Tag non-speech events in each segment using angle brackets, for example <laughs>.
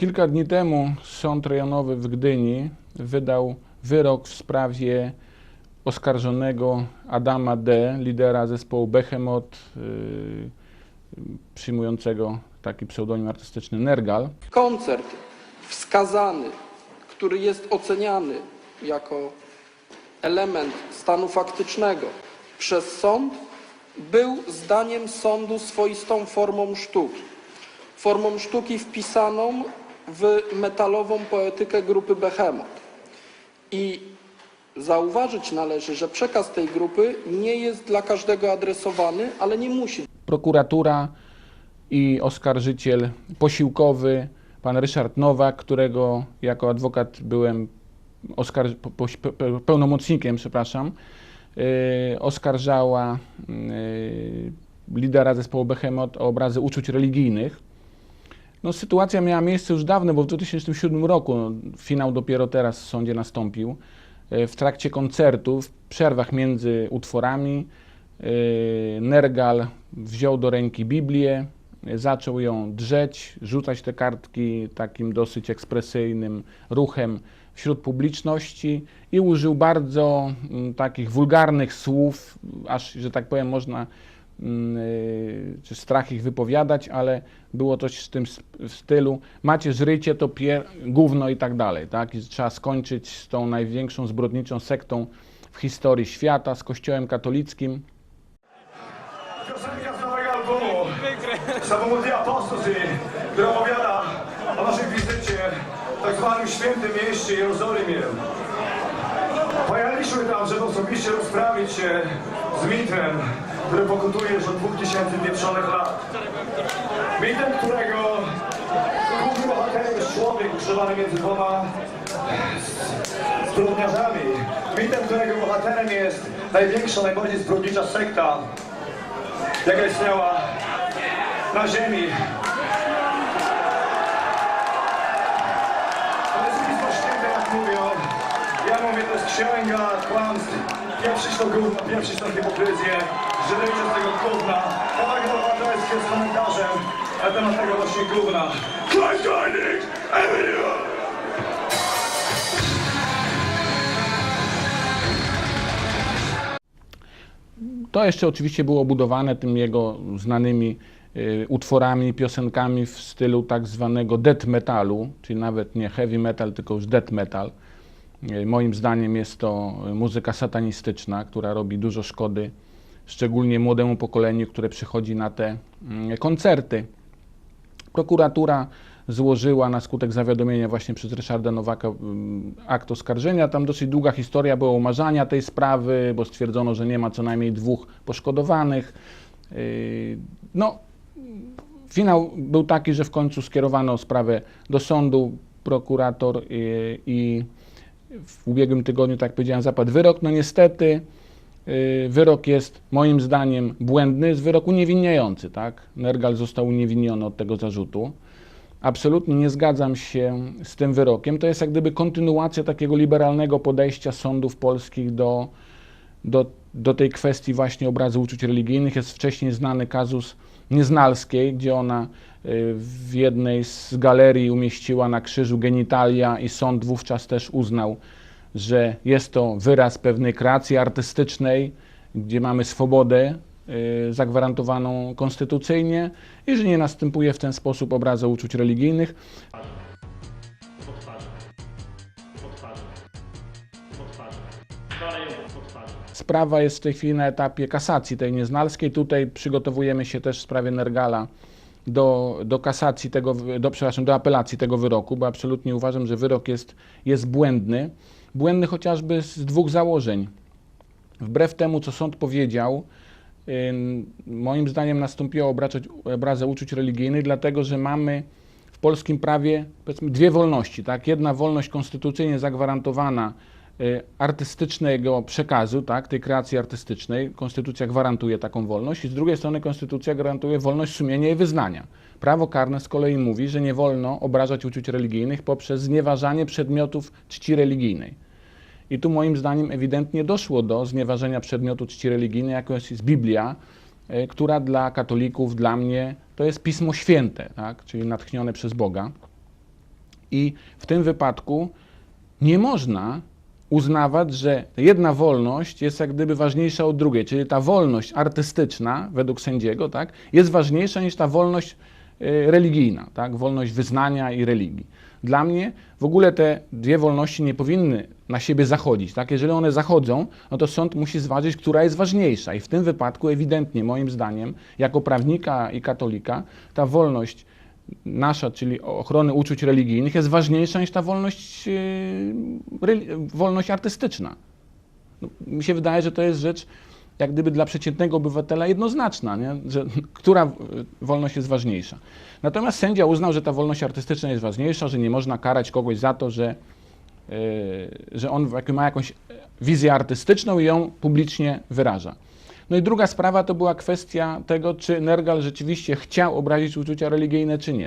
Kilka dni temu Sąd Rejonowy w Gdyni wydał wyrok w sprawie oskarżonego Adama D., lidera zespołu Behemoth, yy, przyjmującego taki pseudonim artystyczny Nergal. Koncert wskazany, który jest oceniany jako element stanu faktycznego przez sąd, był zdaniem sądu swoistą formą sztuki. Formą sztuki wpisaną w metalową poetykę grupy Behemoth. I zauważyć należy, że przekaz tej grupy nie jest dla każdego adresowany, ale nie musi Prokuratura i oskarżyciel posiłkowy, pan Ryszard Nowak, którego jako adwokat byłem oskarż- pełnomocnikiem, przepraszam, yy, oskarżała yy, lidera zespołu Behemoth o obrazy uczuć religijnych. No, sytuacja miała miejsce już dawno, bo w 2007 roku, no, finał dopiero teraz w sądzie nastąpił, e, w trakcie koncertu, w przerwach między utworami, e, Nergal wziął do ręki Biblię, e, zaczął ją drzeć, rzucać te kartki takim dosyć ekspresyjnym ruchem wśród publiczności i użył bardzo mm, takich wulgarnych słów, aż, że tak powiem, można czy strach ich wypowiadać, ale było coś w tym stylu macie żrycie to pier, gówno i tak dalej, tak? I trzeba skończyć z tą największą zbrodniczą sektą w historii świata, z kościołem katolickim. Piosenka z nowego albumu Samochód Apostozy, która opowiada o naszej wizycie w tak zwanym świętym mieście Jerozolimie. Pojechaliśmy tam, żeby osobiście rozprawić się z mitem, który pokutuje już od 2000 pieprzonych lat. Mitem, którego głównym bohaterem jest człowiek ukrzyżowany między dwoma zbrodniarzami. Mitem, którego bohaterem jest największa, najbardziej zbrodnicza sekta, jaka istniała na ziemi. To mówią. Ja mówię, to jest księga kłamstw. Pieprzyć to gówno, pieprzyć tą hipokryzję, żydejcie z tego gówna. Kawałek obywatelski jest komentarzem na temat tego właśnie gówna. Hiding Avenue! To jeszcze oczywiście było budowane tym jego znanymi y, utworami, piosenkami w stylu tak zwanego death metalu, czyli nawet nie heavy metal, tylko już death metal. Y, Moim zdaniem jest to muzyka satanistyczna, która robi dużo szkody, szczególnie młodemu pokoleniu, które przychodzi na te mm, koncerty. Prokuratura złożyła na skutek zawiadomienia właśnie przez Ryszarda Nowaka mm, akt oskarżenia. Tam dosyć długa historia była umarzania tej sprawy, bo stwierdzono, że nie ma co najmniej dwóch poszkodowanych. Yy, No, finał był taki, że w końcu skierowano sprawę do sądu. Prokurator yy, i w ubiegłym tygodniu, tak jak powiedziałem, zapadł wyrok. No niestety wyrok jest moim zdaniem błędny, jest wyrok uniewinniający, tak? Nergal został uniewinniony od tego zarzutu. Absolutnie nie zgadzam się z tym wyrokiem. To jest jak gdyby kontynuacja takiego liberalnego podejścia sądów polskich do, do, do tej kwestii właśnie obrazu uczuć religijnych. Jest wcześniej znany kazus Nieznalskiej, gdzie ona y, w jednej z galerii umieściła na krzyżu genitalia i sąd wówczas też uznał, że jest to wyraz pewnej kreacji artystycznej, gdzie mamy swobodę y, zagwarantowaną konstytucyjnie i że nie następuje w ten sposób obrazu uczuć religijnych. Sprawa jest w tej chwili na etapie kasacji tej nieznalskiej. Tutaj przygotowujemy się też w sprawie Nergala do, do kasacji tego, do, przepraszam, do apelacji tego wyroku, bo absolutnie uważam, że wyrok jest, jest błędny. Błędny chociażby z dwóch założeń. Wbrew temu, co sąd powiedział, moim zdaniem nastąpiło obrażać, obrazę uczuć religijnych, dlatego że mamy w polskim prawie powiedzmy dwie wolności. Tak? Jedna wolność konstytucyjnie zagwarantowana artystycznego przekazu, tak? tej kreacji artystycznej. Konstytucja gwarantuje taką wolność i z drugiej strony konstytucja gwarantuje wolność sumienia i wyznania. Prawo karne z kolei mówi, że nie wolno obrażać uczuć religijnych poprzez znieważanie przedmiotów czci religijnej. I tu moim zdaniem ewidentnie doszło do znieważenia przedmiotu czci religijnej, jaką jest Biblia, e, która dla katolików, dla mnie to jest Pismo Święte, tak? czyli natchnione przez Boga. I w tym wypadku nie można uznawać, że jedna wolność jest jak gdyby ważniejsza od drugiej, czyli ta wolność artystyczna według sędziego tak, jest ważniejsza niż ta wolność y, religijna, tak, wolność wyznania i religii. Dla mnie w ogóle te dwie wolności nie powinny na siebie zachodzić. Tak? Jeżeli one zachodzą, no to sąd musi zważyć, która jest ważniejsza. I w tym wypadku ewidentnie, moim zdaniem, jako prawnika i katolika, ta wolność nasza, czyli ochrony uczuć religijnych, jest ważniejsza niż ta wolność, yy, reli- wolność artystyczna. No, mi się wydaje, że to jest rzecz jak gdyby dla przeciętnego obywatela jednoznaczna, nie? Że, <laughs> która y, wolność jest ważniejsza. Natomiast sędzia uznał, że ta wolność artystyczna jest ważniejsza, że nie można karać kogoś za to, że, y, że on ma jakąś wizję artystyczną i ją publicznie wyraża. No i druga sprawa to była kwestia tego, czy Nergal rzeczywiście chciał obrazić uczucia religijne, czy nie.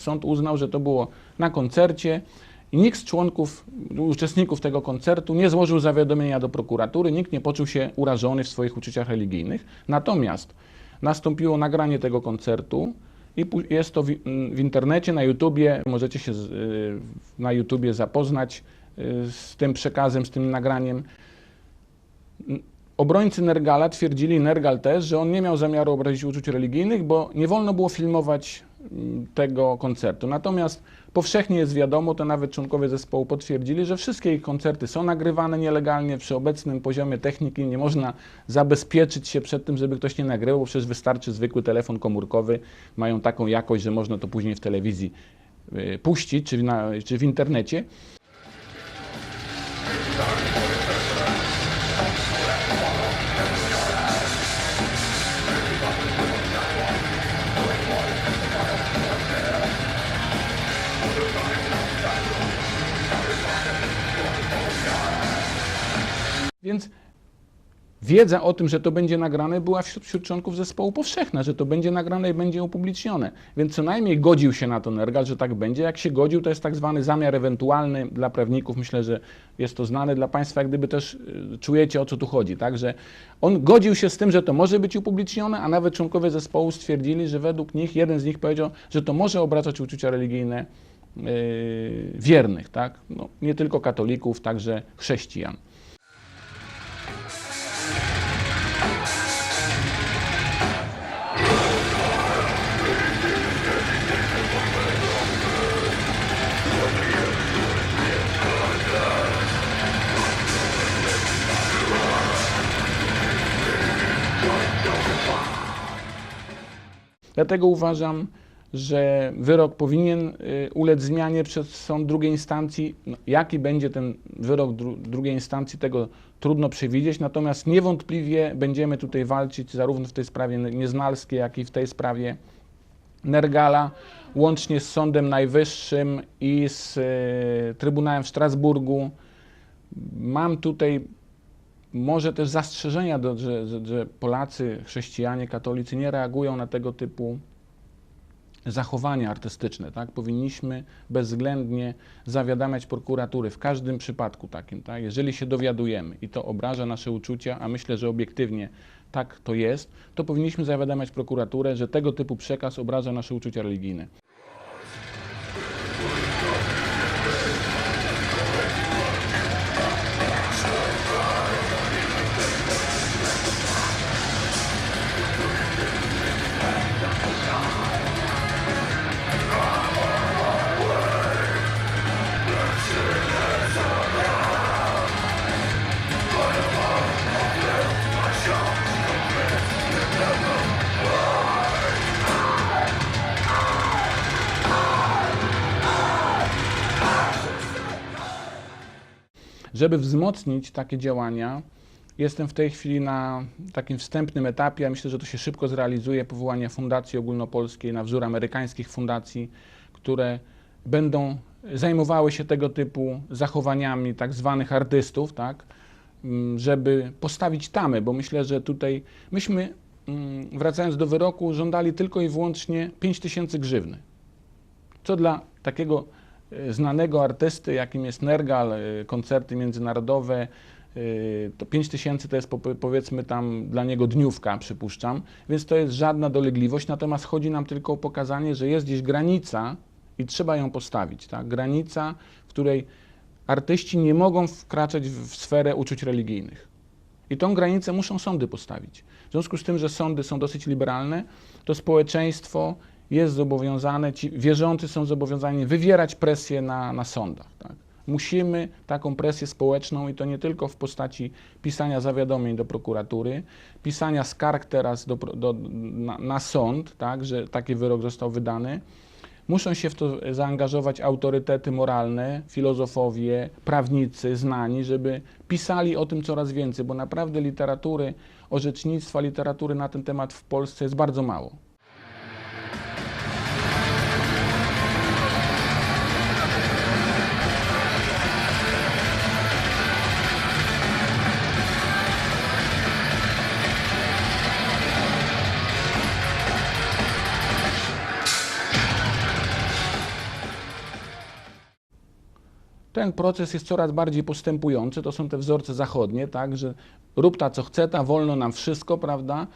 Sąd uznał, że to było na koncercie i nikt z członków, uczestników tego koncertu nie złożył zawiadomienia do prokuratury, nikt nie poczuł się urażony w swoich uczuciach religijnych. Natomiast nastąpiło nagranie tego koncertu i jest to w, w internecie, na YouTubie. Możecie się z, y, na YouTubie zapoznać y, z tym przekazem, z tym nagraniem. Obrońcy Nergala twierdzili, Nergal też, że on nie miał zamiaru obrazić uczuć religijnych, bo nie wolno było filmować tego koncertu. Natomiast powszechnie jest wiadomo, to nawet członkowie zespołu potwierdzili, że wszystkie ich koncerty są nagrywane nielegalnie. Przy obecnym poziomie techniki nie można zabezpieczyć się przed tym, żeby ktoś nie nagrywał, przecież wystarczy zwykły telefon komórkowy. Mają taką jakość, że można to później w telewizji y, puścić, czy na, czy w internecie. Więc wiedza o tym, że to będzie nagrane, była wśród, wśród członków zespołu powszechna, że to będzie nagrane i będzie upublicznione. Więc co najmniej godził się na to Nergal, że tak będzie. Jak się godził, to jest tak zwany zamiar ewentualny dla prawników. Myślę, że jest to znane dla Państwa, jak gdyby też y, czujecie, o co tu chodzi. Tak? Że on godził się z tym, że to może być upublicznione, a nawet członkowie zespołu stwierdzili, że według nich, jeden z nich powiedział, że to może obrażać uczucia religijne yy, wiernych. Tak? No, nie tylko katolików, także chrześcijan. Dlatego uważam, że wyrok powinien y, ulec zmianie przez sąd drugiej instancji. No, jaki będzie ten wyrok dru drugiej instancji, tego trudno przewidzieć, natomiast niewątpliwie będziemy tutaj walczyć zarówno w tej sprawie Nieznalskiej, jak i w tej sprawie Nergala, łącznie z Sądem Najwyższym i z y, Trybunałem w Strasburgu. Mam tutaj może też zastrzeżenia, do, że, że, Polacy, chrześcijanie, katolicy nie reagują na tego typu zachowania artystyczne. Tak? Powinniśmy bezwzględnie zawiadamiać prokuratury w każdym przypadku takim. Tak? Jeżeli się dowiadujemy i to obraża nasze uczucia, a myślę, że obiektywnie tak to jest, to powinniśmy zawiadamiać prokuraturę, że tego typu przekaz obraża nasze uczucia religijne. Żeby wzmocnić takie działania, jestem w tej chwili na takim wstępnym etapie, a myślę, że to się szybko zrealizuje, powołania Fundacji Ogólnopolskiej na wzór amerykańskich fundacji, które będą zajmowały się tego typu zachowaniami tak zwanych artystów, tak, mm, żeby postawić tamy, bo myślę, że tutaj myśmy, mm, wracając do wyroku, żądali tylko i wyłącznie 5 tysięcy grzywny. Co dla takiego znanego artysty, jakim jest Nergal, e, koncerty międzynarodowe, e, to 5 tysięcy to jest po- powiedzmy tam dla niego dniówka, przypuszczam, więc to jest żadna dolegliwość, natomiast chodzi nam tylko o pokazanie, że jest gdzieś granica i trzeba ją postawić, tak? Granica, w której artyści nie mogą wkraczać w sferę uczuć religijnych. I tą granicę muszą sądy postawić. W związku z tym, że sądy są dosyć liberalne, to społeczeństwo jest zobowiązane, ci wierzący są zobowiązani wywierać presję na, na sądach. Tak? Musimy taką presję społeczną i to nie tylko w postaci pisania zawiadomień do prokuratury, pisania skarg teraz do, do, na, na sąd, tak, że taki wyrok został wydany. Muszą się w to zaangażować autorytety moralne, filozofowie, prawnicy, znani, żeby pisali o tym coraz więcej, bo naprawdę literatury, orzecznictwa, literatury na ten temat w Polsce jest bardzo mało. Ten proces jest coraz bardziej postępujący. To są te wzorce zachodnie, tak, że rób ta co chce, ta wolno nam wszystko, prawda?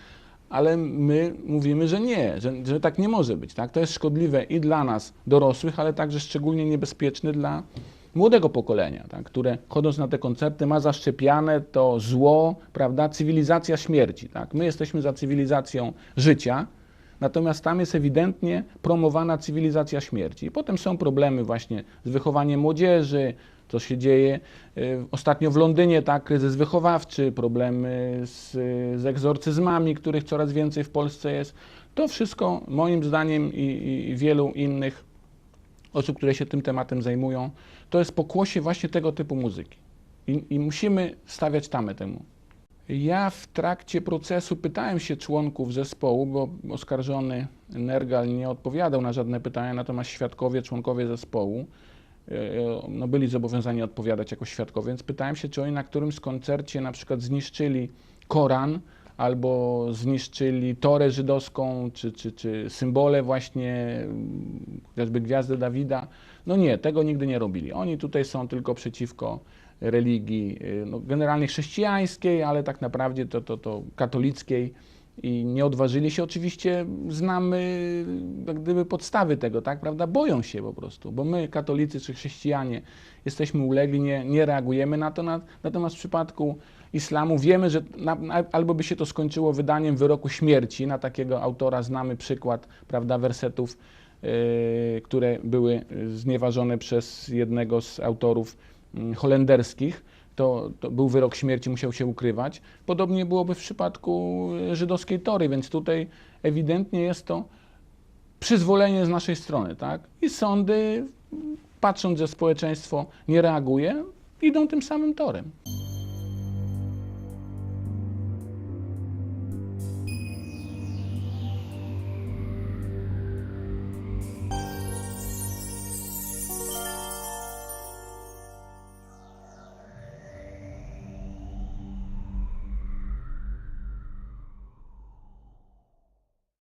Ale my mówimy, że nie, że, że tak nie może być. Tak? To jest szkodliwe i dla nas, dorosłych, ale także szczególnie niebezpieczne dla młodego pokolenia, tak? które chodząc na te koncerty ma zaszczepiane to zło, prawda? Cywilizacja śmierci. Tak? My jesteśmy za cywilizacją życia, Natomiast tam jest ewidentnie promowana cywilizacja śmierci. I potem są problemy właśnie z wychowaniem młodzieży, co się dzieje. y, Ostatnio w Londynie, tak, kryzys wychowawczy, problemy z, z egzorcyzmami, których coraz więcej w Polsce jest. To wszystko moim zdaniem i, i wielu innych osób, które się tym tematem zajmują, to jest pokłosie właśnie tego typu muzyki. I, i musimy stawiać tamę temu. Ja w trakcie procesu pytałem się członków zespołu, bo oskarżony Nergal nie odpowiadał na żadne pytania, natomiast świadkowie, członkowie zespołu e, no, byli zobowiązani odpowiadać jako świadkowie, więc pytałem się, czy oni na którymś koncercie na przykład zniszczyli Koran albo zniszczyli Torę żydowską, czy, czy, czy symbole właśnie, chociażby Gwiazdy Dawida. No nie, tego nigdy nie robili. Oni tutaj są tylko przeciwko religii, y, no, generalnie chrześcijańskiej, ale tak naprawdę to, to, to katolickiej i nie odważyli się. Oczywiście znamy jak gdyby podstawy tego, tak, prawda? Boją się po prostu, bo my, katolicy czy chrześcijanie, jesteśmy ulegli, nie, nie reagujemy na to, na, natomiast w przypadku islamu wiemy, że na, albo by się to skończyło wydaniem wyroku śmierci, na takiego autora znamy przykład, prawda, wersetów, yy, które były znieważone przez jednego z autorów holenderskich, to, to był wyrok śmierci, musiał się ukrywać. Podobnie byłoby w przypadku y, żydowskiej tory, więc tutaj ewidentnie jest to przyzwolenie z naszej strony, tak? I sądy, patrząc, że społeczeństwo nie reaguje, idą tym samym torem.